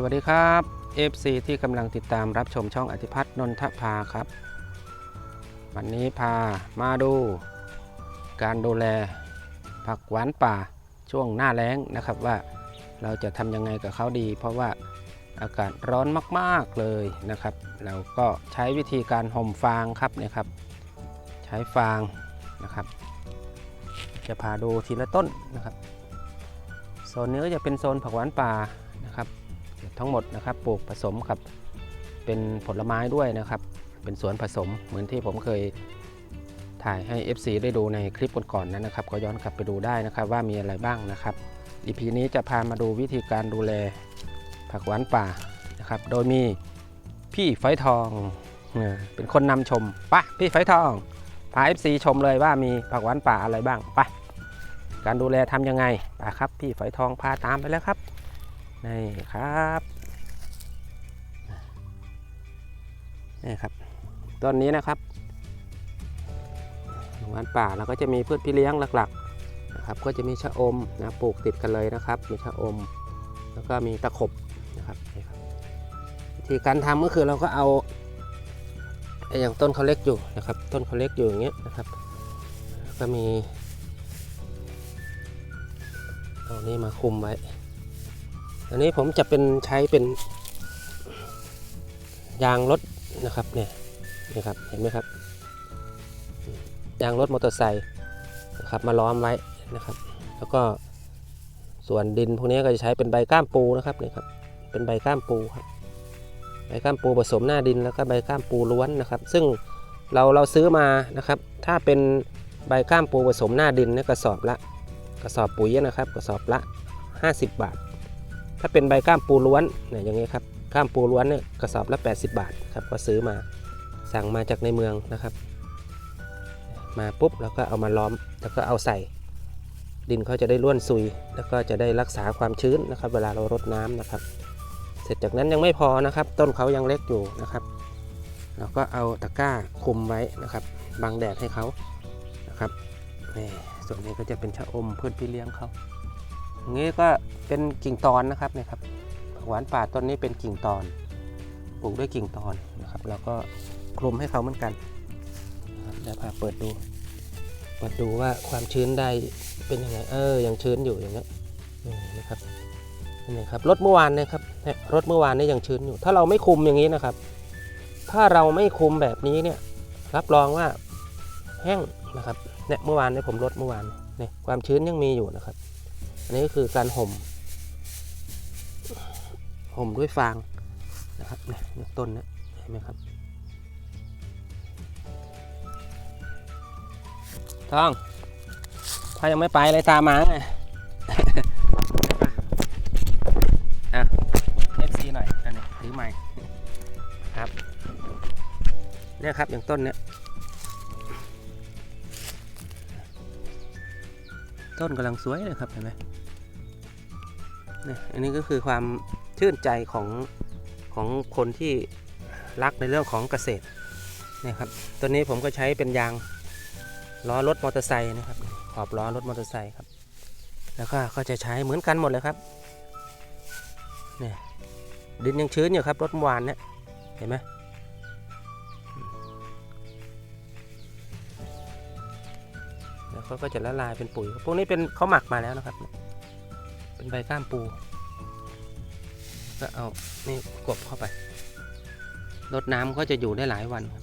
สวัสดีครับ FC ที่กำลังติดตามรับชมช่องอธิพัฒน์นนทภาครับ วันนี้พามาดู การดูแลผักหวานป่าช่วงหน้าแล้งนะครับว่าเราจะทำยังไงกับเขาดี เพราะว่าอากาศร้อนมากๆเลยนะครับ เราก็ใช้วิธีการห่มฟางครับเนะครับ ใช้ฟางนะครับ จะพาดูทีละต้นนะครับโซนนี้ก็จะเป็นโซนผักหวานป่า ทั้งหมดนะครับปลูกผสมกับเป็นผลไม้ด้วยนะครับ เป็นสวนผสมเหมือนที่ผมเคยถ่ายให้ FC ได้ดูในคลิปก่อนๆนั้นนะครับ ก็ย้อนกลับไปดูได้นะครับว่ามีอะไรบ้างนะครับ EP นี้จะพามาดูวิธีการดูแลผักหวานป่านะครับ โดยมีพี่ไฟทองเป็นคนนำชมไปะพี่ไฟทองพา FC ชมเลยว่ามีผักหวานป่าอะไรบ้างไปการดูแลทำยังไงไปครับ พี่ไฟทองพาตามไปแล้วครับ นี่ครับนี่ครับต้นนี้นะครับหวานป่าเราก็จะมีพืชพี่เลี้ยงหลักๆนะครับ ก็จะมีชะอมนะปลูกติดกันเลยนะครับ มีชะอม แล้วก็มีตะขบนะครับนี่ครับวิธีการทำก็คือเราก็เอาอย่างต้นเขาเล็กอยู่นะครับ ต้นเขาเล็กอยู่อย่างเงี้ยนะครับแล้วก็มีเอานี้มาคุมไว้ อันนี้ผมจะเป็นใช้เป็น ยางรถนะครับเนี่ยนี่ครับเห็นไหมครับ ยางรถมอเตอร์ไซค์นะครับมาล้อมไว้นะครับ แล้วก็ส่วนดินพวกนี้ก็จะใช้เป็นใบก้ามปูนะครับนี่ครับเป็นใบก้ามปูครับใบก้ามปูผสมหน้าดินแล้วก็ใบก้ามปูล้วนนะครับ ซึ่งเราเราซื้อมานะครับ ถ้าเป็นใบก้ามปูผสมหน้าดินเนี่ยกระสอบละ กระสอบปุ๋ยนะครับ กระสอบละ 50 บาท ถ้าเป็นใบก้ามปูล้วนเนี่ยอย่างนี้ครับก้ามปูล้วนเนี่ยกระสอบละ 80 บาทครับก็ซื้อมาสั่งมาจากในเมืองนะครับ มาปุ๊บแล้วก็เอามาล้อมแล้วก็เอาใส่ ดินเขาจะได้ร่วนซุย แล้วก็จะได้รักษาความชื้นนะครับ เวลาเรารดน้ำนะครับ เสร็จจากนั้นยังไม่พอนะครับ ต้นเขายังเล็กอยู่นะครับเราก็เอาตะกร้าคลุมไว้นะครับบังแดดให้เขานะครับนี่ส่วนนี้ก็จะเป็นชะอมพืชพี่เลี้ยงเขา นี้ก็เป็นกิ่งตอนนะครับเนี่ยครับหวานป่าต้นนี้เป็นกิ่งตอนปลูกด้วยกิ่งตอนนะครับแล้วก็คลุมให้เขาเหมือนกันเดี๋ยวพาเปิดดูเปิดดูว่าความชื้นได้เป็นยังไงเออยังชื้นอยู่อย่างเงี้ยนี่นะครับนี่ครับรถเมื่อวานนี่ยครับเนี่ยรถเมื่อวานนี่ยังชื้นอยู่ ถ้าเราไม่คุมอย่างนี้นะครับ ถ้าเราไม่คุมแบบนี้เนี่ยรับรองว่าแห้งนะครับเนี่ยเมื่อวานเนี่ยผมรดเมื่อวานเนี่ยความชื้นยังมีอยู่นะครับ อันนี้ก็คือการห่ม ห่มด้วยฟางนะครับเนี่ยต้นเนะเห็นไหมครับทองถ้ายังไม่ไปเลยตามมาไงอะเอฟซีหน่อย อันนี้ถือใหม่ครับเนี่ยครับอย่างต้นเนี้ยต้นกำลังสวยเลยครับเห็นไหม อันนี้ก็คือความชื่นใจของของคนที่รักในเรื่องของเกษตรนี่ยครับตัวนี้ผมก็ใช้เป็นยางล้อรถมอเตอร์ไซค์นะครับ ขอบล้อรถมอเตอร์ไซค์ครับ แล้วก็ก็จะใช้เหมือนกันหมดเลยครับเนี่ยดินยังชื้นอยู่ครับรถเมื่อวานเนี่ยเห็นไหมแล้วก็จะละลายเป็นปุ๋ยพวกนี้เป็นเขาหมักมาแล้วนะครับ เป็นใบก้ามปู ก็เอา นี่กบเข้าไป รดน้ำก็จะอยู่ได้หลายวันครับ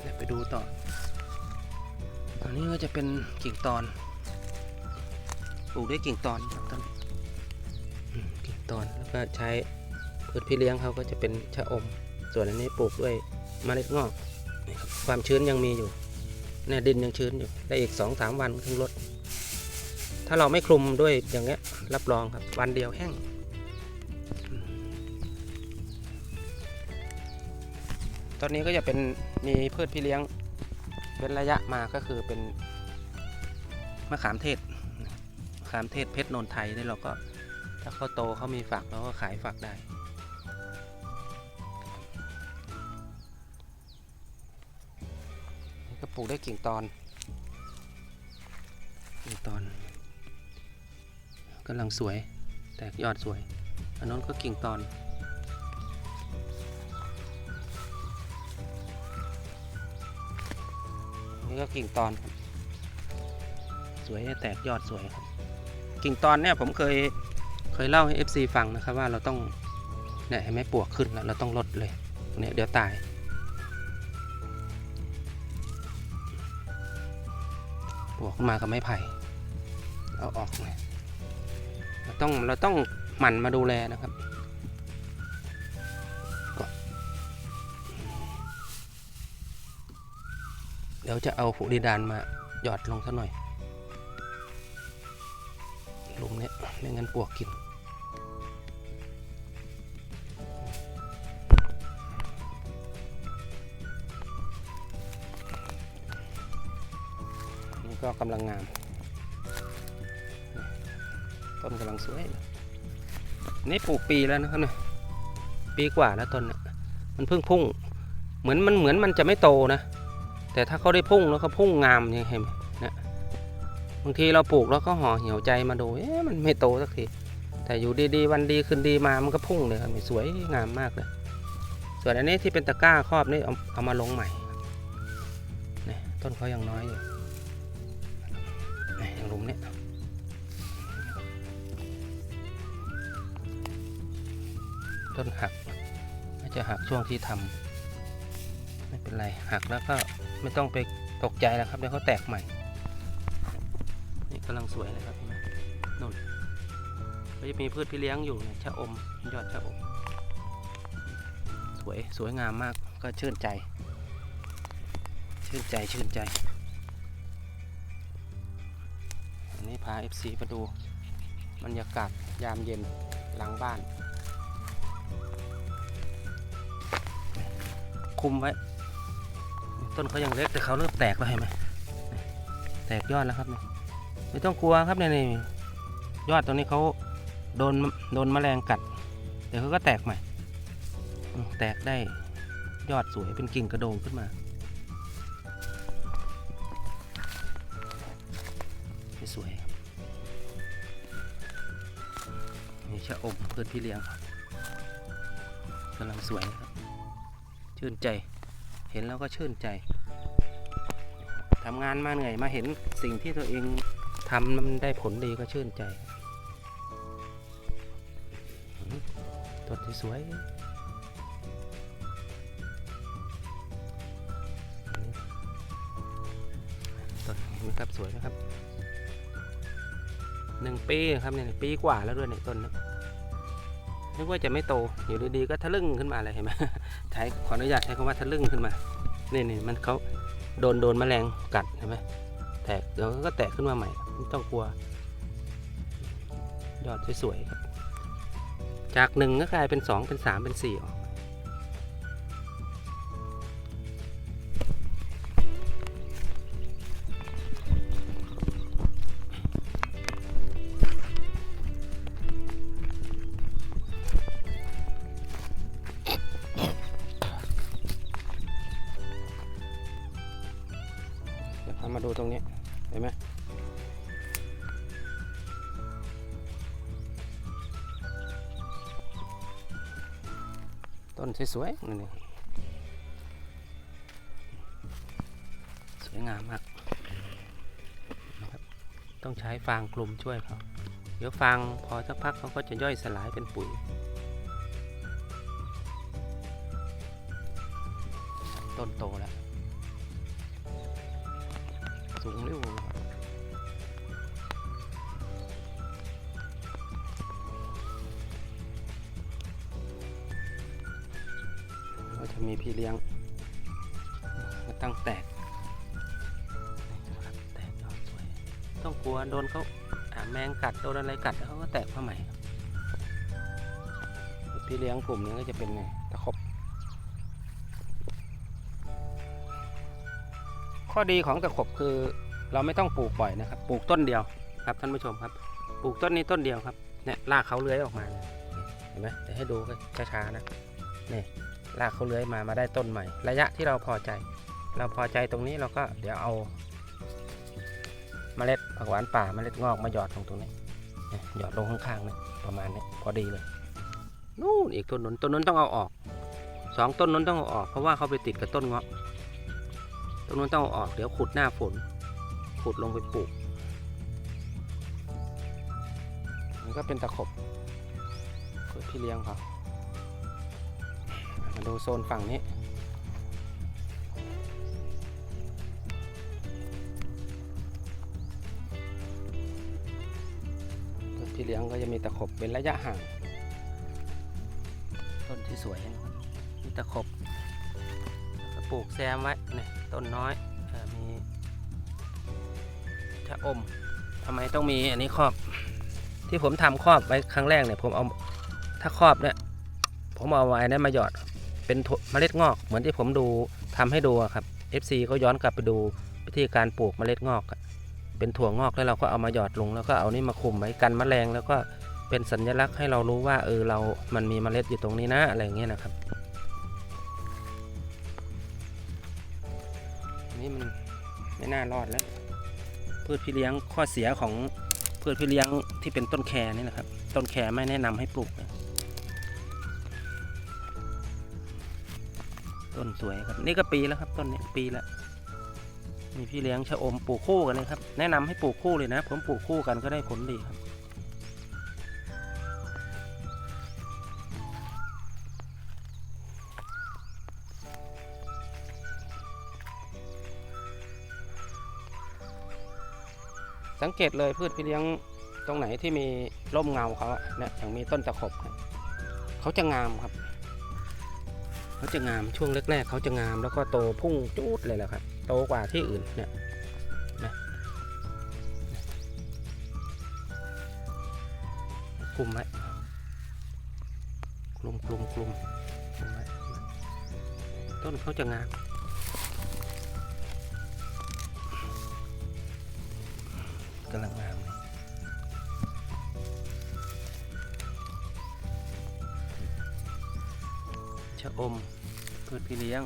เดี๋ยวไปดูต่อ อันนี้ก็จะเป็นกิ่งตอน ปลูกด้วยกิ่งตอนครับต้นกิ่งตอนแล้วก็ใช้พืชพี่เลี้ยงเขาก็จะเป็นชะอม ส่วนอันนี้ปลูกด้วยเมล็ดงอก ความชื้นยังมีอยู่ เนี่ยดินยังชื้นอยู่ ได้อีก2อสามวันถึงลด ถ้าเราไม่คลุมด้วยอย่างเงี้ย รับรองครับ วันเดียวแห้ง ตอนนี้ก็จะเป็นมีพืชพี่เลี้ยงเป็นระยะมาก็คือเป็นมะขามเทศมะขามเทศเพชรโนนไทยนี่เราก็ถ้าเขาโตเขามีฝักเราก็ขายฝักได้ ปลูกได้กิ่งตอนกิ่งตอนกำลังสวย แตกยอดสวย อันนั้นก็กิ่งตอนนี่ก็กิ่งตอนครับสวยแตกยอดสวยครับกิ่งตอนเนี่ยผมเคยเคยเล่าให้ FC ฟังนะครับว่าเราต้องเนี่ยเห็นไหมปวกขึ้นแล้วเราต้องลดเลยเนี่ยเดี๋ยวตาย ปวกมากับไม้ไผ่เอาออกเลยเราต้องเราต้องหมั่นมาดูแลนะครับเดี๋ยวจะเอาผูดีดานมาหยอดลงสักหน่อยหลุมเนี้ยไม่งั้นปวกกิน ก็กำลังงาม ต้นกำลังสวย นี่ปลูกปีแล้วนะครับเนี่ยปีกว่าแล้วต้นเนี่ยมันเพิ่งพุ่ง เหมือนมันเหมือนมันจะไม่โตนะ แต่ถ้าเขาได้พุ่งแล้วเขาพุ่งงามยังเห็นไหมนี่ยบางทีเราปลูกแล้วก็ห่อเหี่ยวใจมาดูเอ๊ะมันไม่โตสักทีแต่อยู่ดีๆวันดีคืนดีมามันก็พุ่งเลยครับสวยงามมากเลย ส่วนอันนี้ที่เป็นตะกร้าครอบนี่เอาเอามาลงใหม่ต้นเขายังน้อยอยู่ หลุมเนี่ยต้นหักน่าจะหักช่วงที่ทำไม่เป็นไรหักแล้วก็ไม่ต้องไปตกใจนะครับเดี๋ยวเขาแตกใหม่นี่กำลังสวยเลยครับเห็นไหมนู่นก็จะมีพืชพี่เลี้ยงอยู่นะชะอมยอดชะอมสวยสวยงามมากก็ชื่นใจ ชื่นใจชื่นใจ FC มาดูบรรยากาศยามเย็นหลังบ้าน คุมไว้ ต้นเขายังเล็กแต่เขาเริ่มแตกแล้วเห็นไหมแตกยอดแล้วครับเนี่ยไม่ต้องกลัวครับเนี่ยนี่ยอดตรงนี้เขาโดนโดนแมลงกัด เดี๋ยวเขาก็แตกใหม่ แตกได้ยอดสวยเป็นกิ่งกระโดงขึ้นมาสวย ครับนี่ชะอมเพื่อนพี่เลี้ยงกำลังสวยครับ ชื่นใจ เห็นแล้วก็ชื่นใจทำงานมาเหนื่อยมาเห็นสิ่งที่ตัวเองทำมันได้ผลดีก็ชื่นใจต้นที่สวยต้นนี้ครับสวยนะครับ หนึ่งปีครับเนี่ยปีกว่าแล้วด้วยเนี่ยต้นนี้นึกว่าจะไม่โตอยู่ดีๆก็ทะลึ่งขึ้นมาเลยเห็นไหมใช้ขออนุญาตใช้คำว่าทะลึ่งขึ้นมานี่นี่มันเขาโดนโดนแมลงกัดเห็นไหมแตกเดี๋ยวก็แตกขึ้นมาใหม่ไม่ต้องกลัวยอดสวยๆครับจากหนึ่งก็กลายเป็นสองเป็นสามเป็นสี่ออก ต้นสวยๆนี่สวยงามมากนะครับต้องใช้ฟางกลุ่มช่วยเขาเดี๋ยวฟางพอสักพักเขาก็จะย่อยสลายเป็นปุ๋ยต้นโตแล้ว ต้องกลัวโดนเขาแมงกัดโดนอะไรกัดแล้วเขาก็แตกมาใหม่พี่เลี้ยงกลุ่มนี้ก็จะเป็นไงตะขบข้อดีของตะขบคือเราไม่ต้องปลูกบ่อยนะครับ ปลูกต้นเดียวครับท่านผู้ชมครับ ปลูกต้นนี้ต้นเดียวครับเนี่ยรากเขาเลื้อยออกมาเนี่ยเห็นไหมเดี๋ยวให้ดูช้าๆนะนี่รากเขาเลื้อยมามาได้ต้นใหม่ ระยะที่เราพอใจ เราพอใจตรงนี้เราก็เดี๋ยวเอา เมล็ดผักหวานป่าเมล็ดงอกมาหยอดตรงตรงนี้หยอดลงข้างๆนะประมาณนี้พอดีเลยนู่นอีกต้นนนต้นนนต้องเอาออกสองต้นนนต้องเอาออกเพราะว่าเขาไปติดกับต้นเงาะต้นนนต้องเอาออกเดี๋ยวขุดหน้าฝน ขุดลงไปปลูกมันก็เป็นตะขบเพื่อพี่เลี้ยงเขามาดูโซนฝั่งนี้ ลี้ยงก็จะมีตะขบเป็นระยะห่าง ต้นที่สวยนะครับมีตะขบปลูกแซมไว้เนี่ยต้นน้อยมีชะอมทำไมต้องมีอันนี้ครอบ ที่ผมทำครอบไว้ครั้งแรกเนี่ยผมเอาถ้าครอบเนี่ยผมเอาไว้นั้นมาหยอดเป็นเมล็ดงอก เหมือนที่ผมดูทำให้ดูครับ FC ก็ย้อนกลับไปดูวิธีการปลูกเมล็ดงอกอะ เป็นถั่วงอกแล้วเราก็เอามาหยอดลง แล้วก็เอานี่มาคุมไว้กันแมลงแล้วก็เป็นสัญลักษณ์ให้เรารู้ว่าเออเรา มันมีเมล็ดอยู่ตรงนี้นะอะไรอย่างเงี้ยนะครับนนี้มันไม่น่ารอดแล้ว พืชพี่เลี้ยงข้อเสียของพืชพี่เลี้ยงที่เป็นต้นแครนี่นะครับ ต้นแครไม่แนะนำให้ปลูก ต้นสวยครับ นี่ก็ปีแล้วครับต้นนี้ปีละ มีพี่เลี้ยงชะอมปลูกคู่กันเลยครับ แนะนำให้ปลูกคู่เลยนะ ผมปลูกคู่กันก็ได้ผลดีครับ สังเกตเลยพืชพี่เลี้ยงตรงไหนที่มีร่มเงาเขาเนี่ยอย่างมีต้นตะขบเขาจะงามครับ เขาจะงามช่วงแรกๆเขาจะงามแล้วก็โตพุ่งจูดเลยแหละครับ โตกว่าที่อื่นเนี่ยนะคลุมไว้คลุมคลุมคลุมคลุมไว้ต้นเขาจะงามกำลังงามเลยชะอมพืชพี่เลี้ยง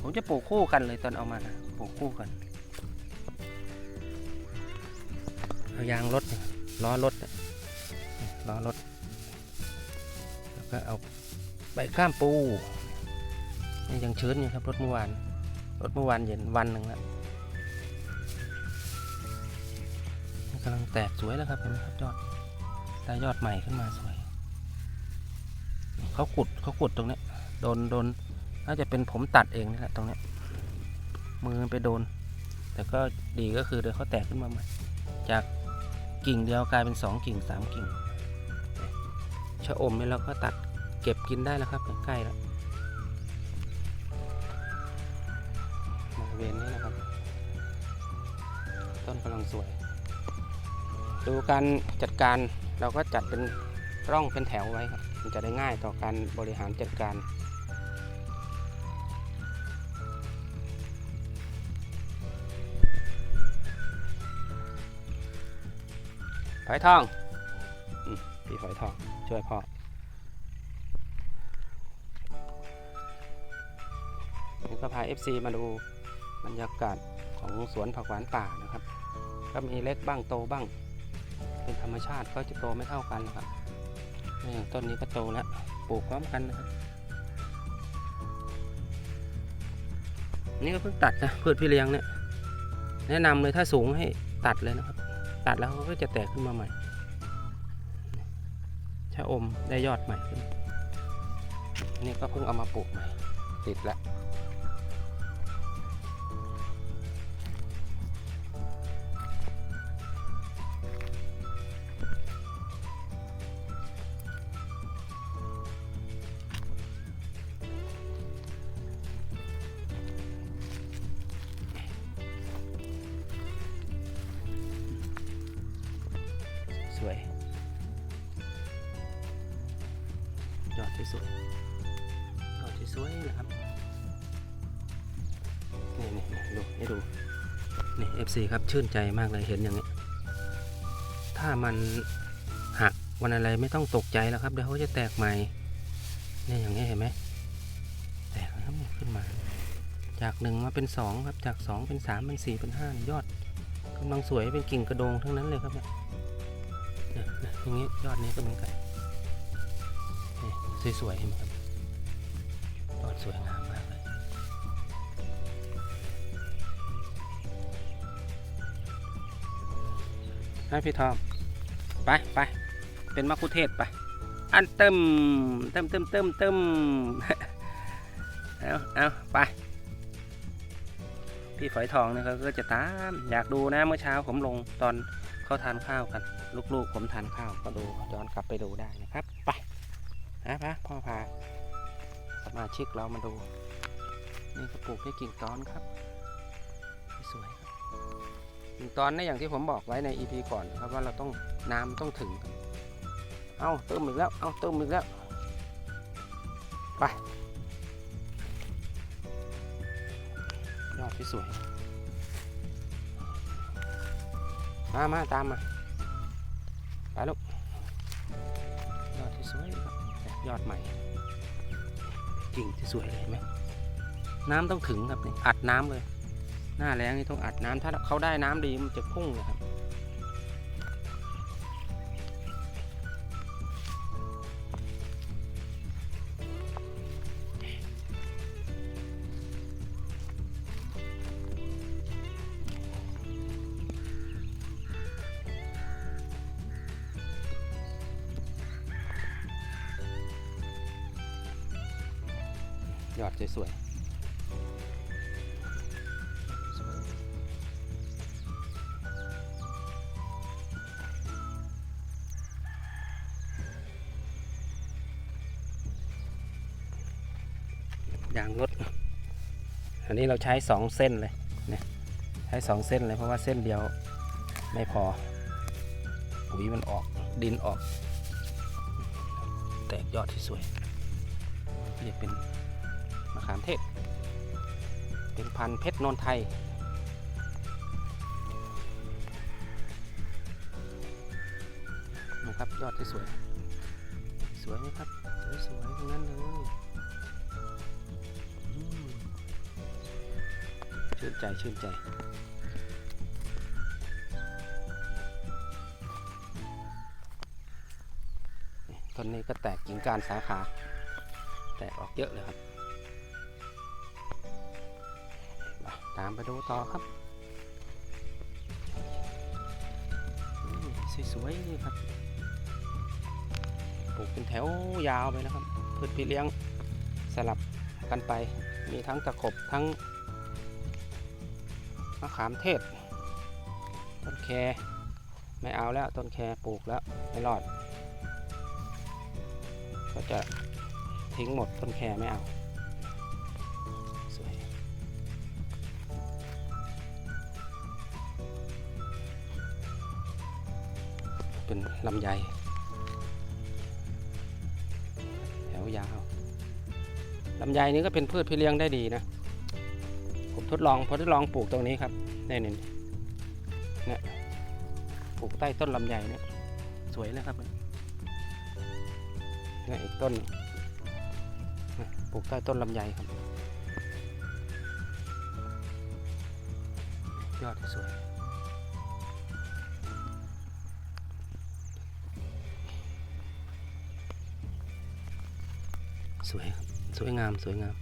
ผมจะปลูกคู่กันเลยตอนเอามานะปลูกคู่กัน เอายางรถล้อรถล้อรถแล้วก็เอาใบข้ามปูนี่ยังชื้นอยู่ครับรถเมื่อวานรถเมื่อวานเย็นวันหนึ่งแล้วนี่กำลังแตกสวยแล้วครับเห็นไหมครับยอดได้ยอดใหม่ขึ้นมาสวยเขาขุดเขาขุดตรงนี้โดนโดน น่าจะเป็นผมตัดเองนี่แหละตรงนี้มือไปโดน แต่ก็ดีก็คือเดี๋ยวเขาแตกขึ้นมาใหม่จากกิ่งเดียวกลายเป็นสองกิ่งสามกิ่งชะอมนี่เราก็ตัดเก็บกินได้แล้วครับใกล้แล้วบริเวณนี้นะครับ ต้นกำลังสวย ดูการจัดการเราก็จัดเป็นร่องเป็นแถวไว้ครับ มันจะได้ง่ายต่อการบริหารจัดการ อยทองอพี่ฝอยทองช่วยพ่อนี่ก็พา FC มาดูบรรยากาศของสวนผักหวานป่านะครับ ก็มีเล็กบ้างโตบ้าง เป็นธรรมชาติก็จะโตไม่เท่ากันนะครับอย่างต้นนี้ก็โตแล้วปลูกพร้อมกันนะครับนี่ก็เพิ่งตัดนะพืชพี่เลี้ยงเนี่ยแนะนำเลยถ้าสูงให้ตัดเลยนะครับ ตัดแล้วเขาก็จะแตกขึ้นมาใหม่ชะอมได้ยอดใหม่ขึ้นนี่ก็เพิ่งเอามาปลูกใหม่ ติดแล้ว ครับชื่นใจมากเลยเห็นอย่างนี้ ถ้ามันหักวันอะไรไม่ต้องตกใจแล้วครับเดี๋ยวเขาจะแตกใหม่เนี่ยอย่างนี้เห็นไหมแตกนะครับเนี่ยขึ้นมา จากหนึ่งมาเป็นสองครับจากสองเป็นสามเป็นสี่เป็นห้ายอดกำลังสวยเป็นกิ่งกระโดงทั้งนั้นเลยครับเนี่ยอย่างนี้ยอดนี้ก็เหมือนกันสวยๆเห็นไหมครับยอดสวยงาม ให้พี่ทอม ไปไปเป็นมะคุเทศไป อันเติมเติมเติมเติมเติมเอาเอาไป พี่ฝอยทองนะครับก็จะตาม อยากดูนะเมื่อเช้าผมลงตอนเขาทานข้าวกัน ลูกๆผมทานข้าวก็ดูย้อนกลับไปดูได้นะครับ ไปนะพะพ่อพาสมาชิกเรามาดู นี่ก็ปลูกด้วยกิ่งตอนครับ สวย ครับกิ่งตอนนี่อย่างที่ผมบอกไว้ใน EP ก่อนครับว่าเราต้องน้ำต้องถึง เอาเติมอีกแล้ว เอาเติมอีกแล้ว ไป ยอดที่สวย มามาตามมา ไปลูก ยอดที่สวยยอดใหม่ กิ่งที่สวยเลยไหม น้ำต้องถึงครับนี่อัดน้ำเลย หน้าแรงนี่ต้องอัดน้ำถ้าเขาได้น้ำดีมันจะพุ่งเลยครับ นี้เราใช้สองเส้นเลยนี่ยใช้สองเส้นเลยเพราะว่าเส้นเดียวไม่พอปุ๋ยมันออกดินออก แตกยอดที่สวยเรียกเป็นมะขามเทศ เป็นพันธุ์เพชรนนไทยนะครับยอดที่สวย สวยไหมครับ สวยสวยๆทั้งนั้นเลย ชื่นใจชื่นใจต้นนี้ก็แตกกิ่งการสาขา แตกออกเยอะเลยครับาตามไปดูต่อครับสวยๆนี่ครับปลูกเป็นแถวยาวไปนะครับพืชพี่เลี้ยงสลับกันไปมีทั้งตะขบทั้ง มะขามเทศ ต้นแคไม่เอาแล้วต้นแคปลูกแล้วไม่รอด ก็จะทิ้งหมดต้นแคไม่เอาสวยเป็นลำไยแถวยาวลำไยนี้ก็เป็นพืชพี่เลี้ยงได้ดีนะ ทดลองพอทดลองปลูกตรงนี้ครับนี่นี่เนี่ยปลูกใต้ต้นลำไยเนี่ยสวยเลยครับเนี่ยอีกต้นปลูกใต้ต้นลำไยครับ ยอดสวยสวยสวยงาม สวยงาม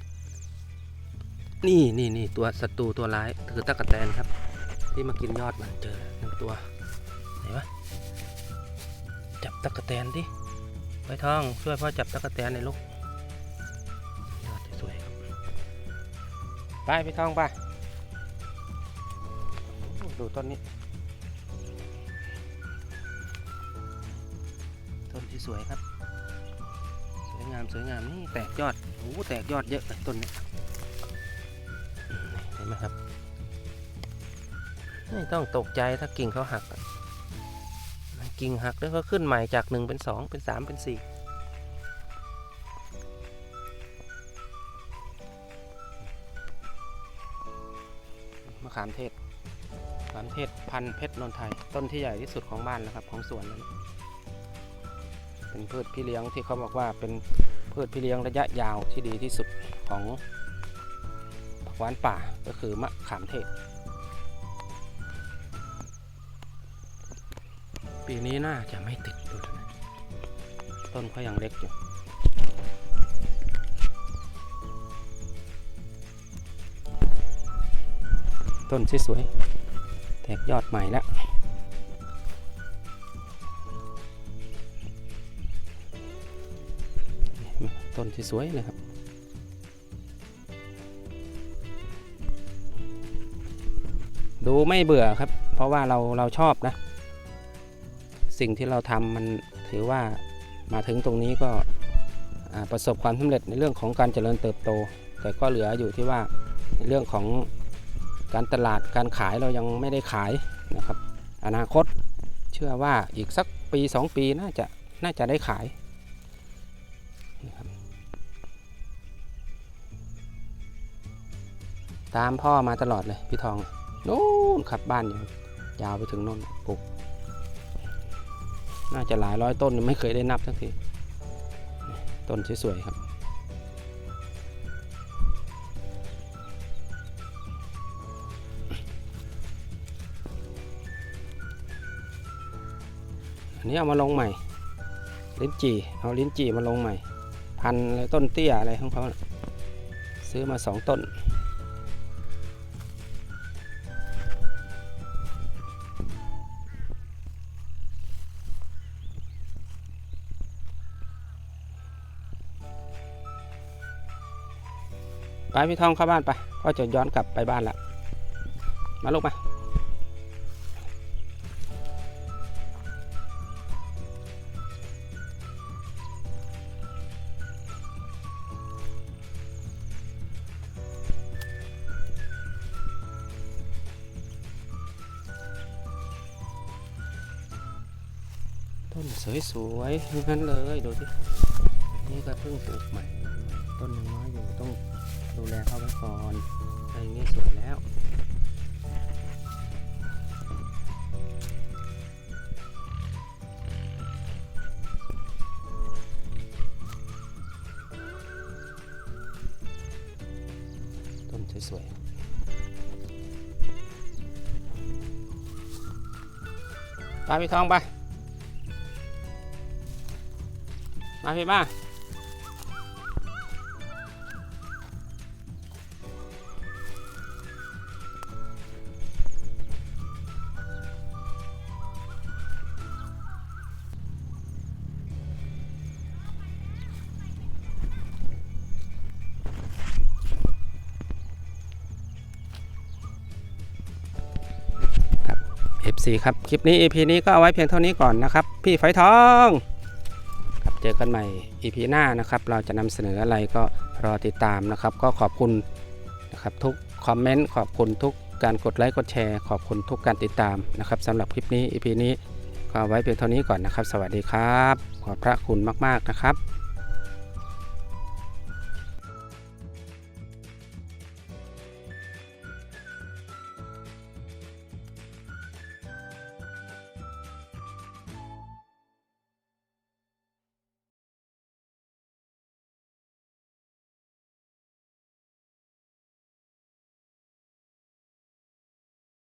นี่นี่นี่ตัวศัตรูตัวร้ายคือตะกะแตนครับ ที่มากินยอดมันเจอหนึ่งตัวไหนวะจับตะกะแตนดิไว้ทองช่วยพ่อจับตะกะแตนในอยลูกยอดสวยๆครับไปพี่ทองไปดูต้นนี้ ต้นที่สวยครับ สวยงามสวยงามนี่แตกยอดโอ้โหแตกยอดเยอะเลยต้นนี้ นไมครับ ไม่ต้องตกใจถ้ากิ่งเขาหัก กิ่งหักแล้วก็ขึ้นใหม่จากหนึ่งเป็นสองเป็นสามเป็นสี่มะขามเทศมะขามเทศพันเพชรนนทไทย ต้นที่ใหญ่ที่สุดของบ้านนะครับของสวนนั้นเป็นพืชพี่เลี้ยงที่เขาบอกว่าเป็นพืชพี่เลี้ยงระยะยาวที่ดีที่สุดของ หวานป่าก็คือมะขามเทศ ปีนี้น่าจะไม่ติดดูนะต้นเขายังเล็กอยู่ต้นสวยๆ แตกยอดใหม่แล้ว ต้นสวยเลยครับ ดูไม่เบื่อครับ เพราะว่าเราเราชอบนะ สิ่งที่เราทำมันถือว่ามาถึงตรงนี้ก็ประสบความสำเร็จในเรื่องของการเจริญเติบโต แต่ก็เหลืออยู่ที่ว่าในเรื่องของการตลาดการขายเรายังไม่ได้ขายนะครับ อนาคตเชื่อว่าอีกสักปี 2 ปีน่าจะน่าจะได้ขายตามพ่อมาตลอดเลยพี่ทอง นู้นขับบ้านอยู่ยาวไปถึงน่นปลูกน่าจะหลายร้อยต้นไม่เคยได้นับสักทีต้นสวยๆครับ อันนี้เอามาลงใหม่ ลิ้นจี่เอาลิ้นจี่มาลงใหม่ พันอะไรต้นเตี้ยอะไรของเขาซื้อมาสองต้น พี่ทองเข้าบ้านไป ก็จะย้อนกลับไปบ้านละ มาลูกมา ต้นสวยๆทั้งนั้นเลย ดูสินี่ก็เพิ่งปลูกใหม่ ต้นยังน้อยอยู่ต้อง ดูแลเขาไว้ก่อนอะไรอย่างนี้สวยแล้วต้นสวยๆไปพี่ทองไป มาพี่มา FC ครับ คลิปนี้ EP นี้ก็เอาไว้เพียงเท่านี้ก่อนนะครับ พี่ไฟทองครับเจอกันใหม่ EP หน้านะครับ เราจะนำเสนออะไรก็รอติดตามนะครับ ก็ขอบคุณนะครับทุกคอมเมนต์ขอบคุณทุกการกดไลค์กดแชร์ขอบคุณทุกการติดตามนะครับสำหรับคลิปนี้ EP นี้ก็เอาไว้เพียงเท่านี้ก่อนนะครับ สวัสดีครับ ขอบพระคุณมาก ๆ นะครับ